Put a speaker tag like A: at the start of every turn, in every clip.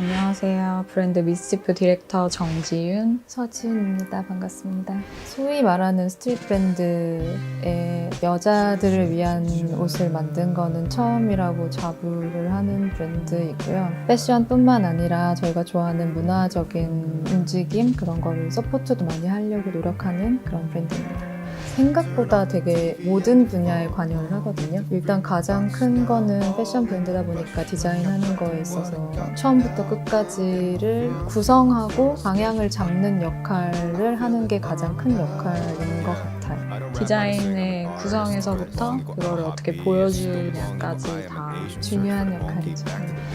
A: 안녕하세요. 브랜드 미스티프 디렉터 정지윤.
B: 서지훈입니다. 반갑습니다. 소위 말하는 스트릿 브랜드의 여자들을 위한 옷을 만든 거는 처음이라고 자부를 하는 브랜드이고요. 패션뿐만 아니라 저희가 좋아하는 문화적인 움직임 그런 거를 서포트도 많이 하려고 노력하는 그런 브랜드입니다. 생각보다 되게 모든 분야에 관여를 하거든요. 일단 가장 큰 거는 패션 브랜드다 보니까 디자인하는 거에 있어서 처음부터 끝까지를 구성하고 방향을 잡는 역할을 하는 게 가장 큰 역할인 것 같아요.
A: 디자인의 구성에서부터 그거를 어떻게 보여주냐까지 다
B: 중요한 역할이죠.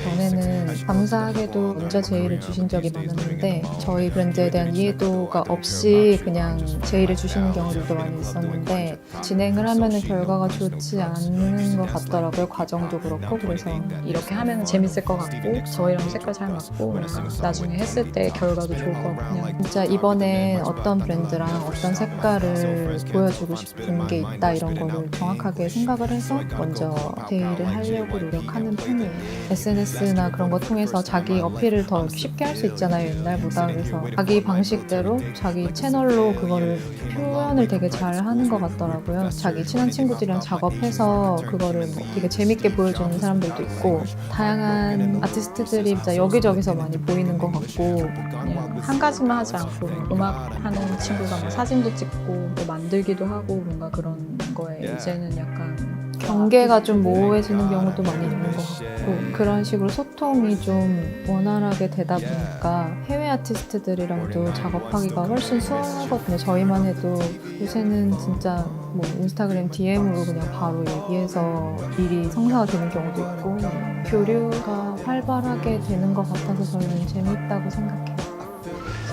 B: 전에는 감사하게도 먼저 제의를 주신 적이 많았는데 저희 브랜드에 대한 이해도가 없이 그냥 제의를 주시는 경우들도 많이 있었는데 진행을 하면은 결과가 좋지 않는 것 같더라고요. 과정도 그렇고 그래서
A: 이렇게 하면 재밌을 것 같고 저희랑 색깔 잘 맞고 나중에 했을 때 결과도 좋을 것 같고 그냥
B: 진짜 이번에 어떤 브랜드랑 어떤 색깔을 보여주고 싶은 게 있다 이런 거를 정확하게 생각을 해서 먼저 대의를 하려고 노력하는 편이에요. SNS나 그런 거 통해서 자기 어필을 더 쉽게 할 수 있잖아요 옛날보다 그래서 자기 방식대로 자기 채널로 그거를 표현을 되게 잘 하는 것 같더라고요. 자기 친한 친구들이랑 작업해서 그거를 뭐 되게 재밌게 보여주는 사람들도 있고 다양한 아티스트들이 진짜 여기저기서 많이 보이는 것 같고
A: 그냥 한 가지만 하지 않고 음악 하는 친구가 뭐 사진도 찍고 또 만들기도 하고 뭔가 그런 거에 이제는 약간
B: 경계가 좀 모호해지는 경우도 많이 있는 것 같고 그런 식으로 소통이 좀 원활하게 되다 보니까 해외 아티스트들이랑도 작업하기가 훨씬 수월하거든요. 저희만 해도 요새는 진짜 뭐 인스타그램 DM으로 그냥 바로 얘기해서 일이 성사가 되는 경우도 있고 교류가 활발하게 되는 것 같아서 저는 재밌다고 생각해요.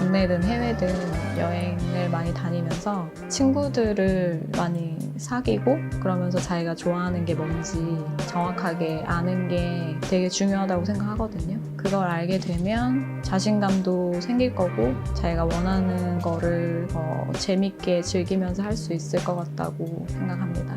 A: 국내든 해외든 여행을 많이 다니면서 친구들을 많이 사귀고 그러면서 자기가 좋아하는 게 뭔지 정확하게 아는 게 되게 중요하다고 생각하거든요. 그걸 알게 되면 자신감도 생길 거고 자기가 원하는 거를 어, 재밌게 즐기면서 할 수 있을 것 같다고 생각합니다.